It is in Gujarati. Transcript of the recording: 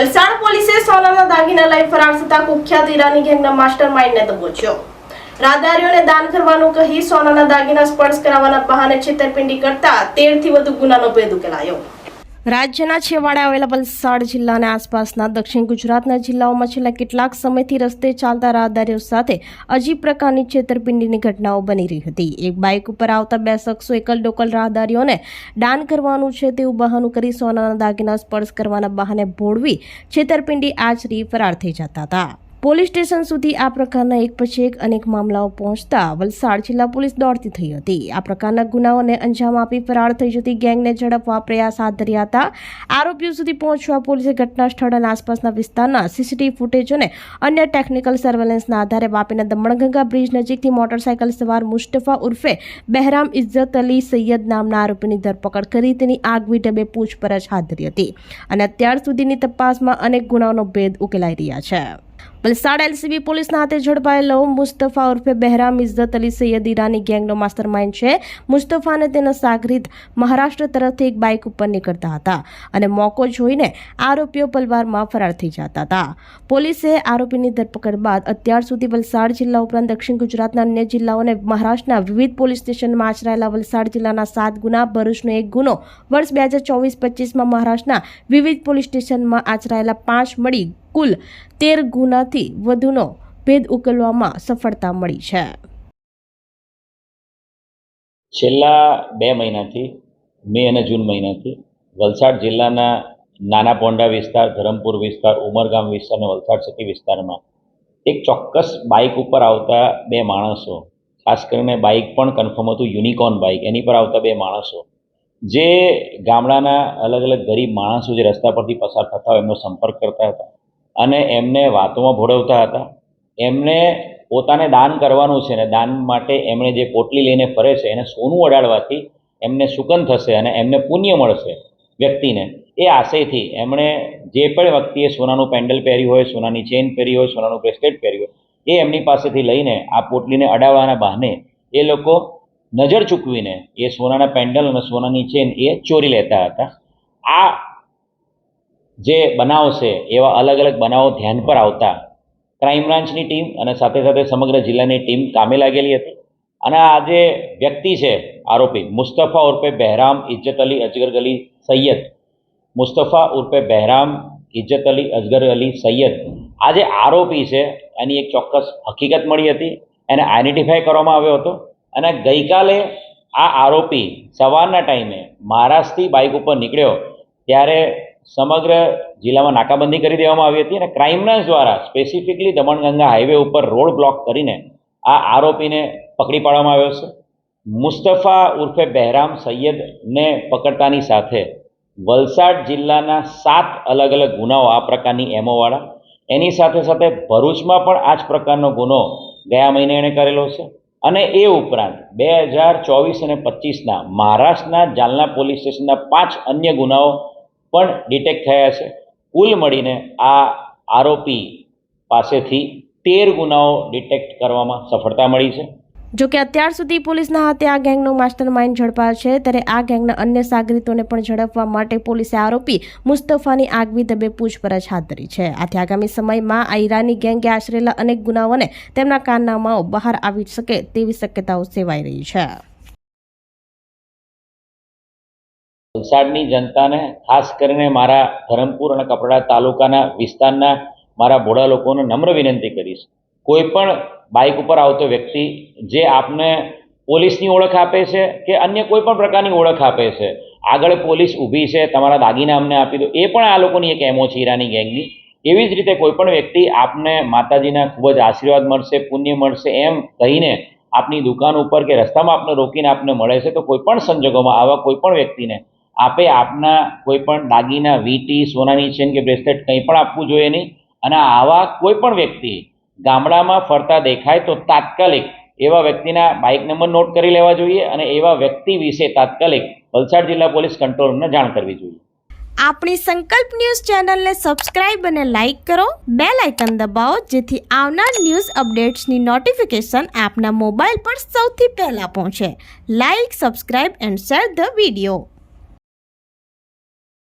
વલસાડ પોલીસે સોનાના દાગીના લઈ ફરાર થતા કુખ્યાત ઈરાની ગેંગના માસ્ટર માઇન્ડને દબોચ્યો. રાહદારીઓને દાન કરવાનું કહી સોનાના દાગીના સ્પર્શ કરાવવાના બહાને છેતરપિંડી કરતા તેરથી વધુ ગુનાનો ભેદ ઉકેલાયો. રાજ્યના છેવાડે આવેલા વલસાડ જિલ્લા અને આસપાસના દક્ષિણ ગુજરાતના જિલ્લાઓમાં છેલ્લા કેટલાક સમયથી રસ્તે ચાલતા રાહદારીઓ સાથે અજીબ પ્રકારની છેતરપિંડીની ઘટનાઓ બની રહી હતી. એક બાઇક ઉપર આવતા બે શખ્સો એકલ ડોકલ રાહદારીઓને દાન કરવાનું છે તેવું બહાનું કરી સોનાના દાગીના સ્પર્શ કરવાના બહાને ભોળવી છેતરપિંડી આચરી ફરાર થઈ જતા હતા. પોલીસ સ્ટેશન સુધી આ પ્રકારના એક પછી એક અનેક મામલાઓ પહોંચતા વલસાડ જિલ્લા પોલીસ દોડતી થઈ હતી. આ પ્રકારના ગુનાઓને અંજામ આપી ફરાર થઈ જતી ગેંગને ઝડપવા પ્રયાસ હાથ ધર્યા હતા. આરોપીઓ સુધી પહોંચવા પોલીસે ઘટના સ્થળ અને આસપાસના વિસ્તારના સીસીટીવી ફૂટેજ અને અન્ય ટેકનિકલ સર્વેલન્સના આધારે વાપીના દમણગંગા બ્રિજ નજીકથી મોટરસાયકલ સવાર મુસ્તફા ઉર્ફે બહેરામ ઇજ્જત અલી સૈયદ નામના આરોપીની ધરપકડ કરી તેની આગવી ઢબે પૂછપરછ હાથ ધરી હતી. અને અત્યાર સુધીની તપાસમાં અનેક ગુનાઓનો ભેદ ઉકેલાઈ રહ્યા છે. વલસાડ એલસીબી પોલીસના હાથે ઝડપાયેલો મુસ્તફા ઉર્ફે બહેરામ ઇઝ્ઝત અલી સૈયદ ઈરાની ગેંગનો માસ્ટરમાઇન્ડ છે. મુસ્તફા અને તેના સાગરીત મહારાષ્ટ્ર તરફથી એક બાઇક ઉપર નીકળતા હતા અને મોકો જોઈને આરોપીઓ પલવારમાં ફરાર થઈ જતા હતા. પોલીસે આરોપીની ધરપકડ બાદ અત્યાર સુધી વલસાડ જિલ્લા ઉપરાંત દક્ષિણ ગુજરાતના અન્ય જિલ્લાઓ અને મહારાષ્ટ્રના વિવિધ પોલીસ સ્ટેશનમાં આચરાયેલા વલસાડ જિલ્લાના સાત ગુના, ભરૂચનો એક ગુનો, વર્ષ બે હજાર ચોવીસ પચીસમાં મહારાષ્ટ્રના વિવિધ પોલીસ સ્ટેશનમાં આચરાયેલા પાંચ મળી કુલ તેર ગુનાથી વધુનો ભેદ ઉકેલવામાં સફળતા મળી છે. છેલ્લા બે મહિનાથી, મે અને જૂન મહિનાથી વલસાડ જિલ્લાના નાના પોંડા વિસ્તાર, ધરમપુર વિસ્તાર, ઉમરગામ વિસ્તાર અને વલસાડ સિટી વિસ્તારમાં એક ચોક્કસ બાઇક ઉપર આવતા બે માણસો, ખાસ કરીને બાઇક પણ કન્ફર્મ હતું, યુનિકોર્ન બાઇક, એની પર આવતા બે માણસો, જે ગામડાના અલગ અલગ ગરીબ માણસો જે રસ્તા પરથી પસાર થતા હોય એમનો સંપર્ક કરતા હતા અને એમને વાતોમાં ભોળવતા હતા. એમને પોતાને દાન કરવાનું છે ને દાન માટે એમણે જે પોટલી લઈને ફરે છે, એને સોનું અડાડવાથી એમને સુકન થશે અને એમને પુણ્ય મળશે વ્યક્તિને. એ આશયથી એમણે જે પણ વ્યક્તિએ સોનાનું પેન્ડલ પહેર્યું હોય, સોનાની ચેન પહેરી હોય, સોનાનું બ્રેસલેટ પહેર્યું હોય, એ એમની પાસેથી લઈને આ પોટલીને અડાવવાના બહાને એ લોકો નજર ચૂકવીને એ સોનાના પેન્ડલ અને સોનાની ચેન એ ચોરી લેતા હતા. આ જે બનાવ છે, એવા અલગ અલગ બનાવો ધ્યાન પર આવતા ક્રાઇમ બ્રાન્ચની ટીમ અને સાથે સાથે સમગ્ર જિલ્લાની ટીમ કામે લાગેલી હતી. અને આ જે વ્યક્તિ છે, આરોપી, મુસ્તફા ઉર્ફે બહેરામ ઇજ્જત અલી અજગર અલી સૈયદ, મુસ્તફા ઉર્ફે બહેરામ ઇજ્જત અલી અજગર અલી સૈયદ, આ જે આરોપી છે, એની એક ચોક્કસ હકીકત મળી હતી. એને આઈડેન્ટિફાય કરવામાં આવ્યો હતો. અને ગઈકાલે આ આરોપી સવારના ટાઈમે મહારાષ્ટ્રથી બાઇક ઉપર નીકળ્યો, ત્યારે સમગ્ર જિલ્લામાં નાકાબંધી કરી દેવામાં આવી હતી અને ક્રાઇમબ્રાન્ચ દ્વારા સ્પેસિફિકલી દમણગંગા હાઈવે ઉપર રોડ બ્લોક કરીને આ આરોપીને પકડી પાડવામાં આવ્યો છે. મુસ્તફા ઉર્ફે બહેરામ સૈયદને પકડતાની સાથે વલસાડ જિલ્લાના સાત અલગ અલગ ગુનાઓ આ પ્રકારની એમોવાળા. એની સાથે સાથે ભરૂચમાં પણ આ જ પ્રકારનો ગુનો ગયા મહિને એણે કરેલો છે. અને એ ઉપરાંત બે હજાર ચોવીસ અને પચીસના મહારાષ્ટ્રના જાલના પોલીસ સ્ટેશનના પાંચ અન્ય ગુનાઓ પણ ડિટેક્ટ થયા છે કુલ મળીને આ આરોપી પાસેથી તેર ગુનાઓ ડિટેક્ટ કરવામાં સફળતા મળી છે. જો કે અત્યાર સુધી પોલીસના હાથે આ ગેંગનો માસ્ટર માઇન્ડ ઝડપાયો છે ત્યારે આ ગેંગના અન્ય સાગરીતોને પણ ઝડપવા માટે પોલીસે આરોપી મુસ્તફાની આગવી દબે પૂછપરછ હાથ ધરી છે. આથી આગામી સમયમાં આ ઈરાની ગેંગે આશરેલા અનેક ગુનાઓને તેમના કારનામાઓ બહાર આવી શકે તેવી શક્યતાઓ સેવાઈ રહી છે. વલસાડની જનતાને, ખાસ કરીને મારા ધરમપુર અને કપડા તાલુકાના વિસ્તારના મારા ભોળા લોકોને નમ્ર વિનંતી કરીશ. કોઈ પણ બાઇક ઉપર આવતો વ્યક્તિ જે આપને પોલીસની ઓળખ આપે છે કે અન્ય કોઈ પણ પ્રકારની ઓળખ આપે છે, આગળ પોલીસ ઊભી છે, તમારા દાગીના અમને આપી દો, એ પણ આ લોકોની એક એમો છે ઈરાની ગેંગની. એવી જ રીતે કોઈ પણ વ્યક્તિ આપને માતાજીના ખૂબ જ આશીર્વાદ મળશે, પુણ્ય મળશે એમ કહીને આપની દુકાન ઉપર કે રસ્તામાં આપને રોકીને આપને મળે છે, તો કોઈ પણ સંજોગોમાં આવા કોઈ પણ વ્યક્તિને આપે આપના કોઈ પણ દાગીના, વીટી, સોનાની ચેન કે બ્રેસલેટ કંઈ પણ આપવું જોઈએ નહીં. અને આવા કોઈ પણ વ્યક્તિ ગામડામાં ફરતા દેખાય તો તાત્કાલિક એવા વ્યક્તિના બાઇક નંબર નોટ કરી લેવા જોઈએ અને એવા વ્યક્તિ વિશે તાત્કાલિક વલસાડ જિલ્લા પોલીસ કંટ્રોલ રૂમને જાણ કરવી જોઈએ. આપણી સંકલ્પ ન્યૂઝ ચેનલને સબસ્ક્રાઇબ અને લાઇક કરો. બે લાઇકન દબાવો, જેથી આવનાર ન્યૂઝ અપડેટ્સની નોટિફિકેશન આપના મોબાઈલ પર સૌથી પહેલાં પહોંચે. Like, subscribe and share the video.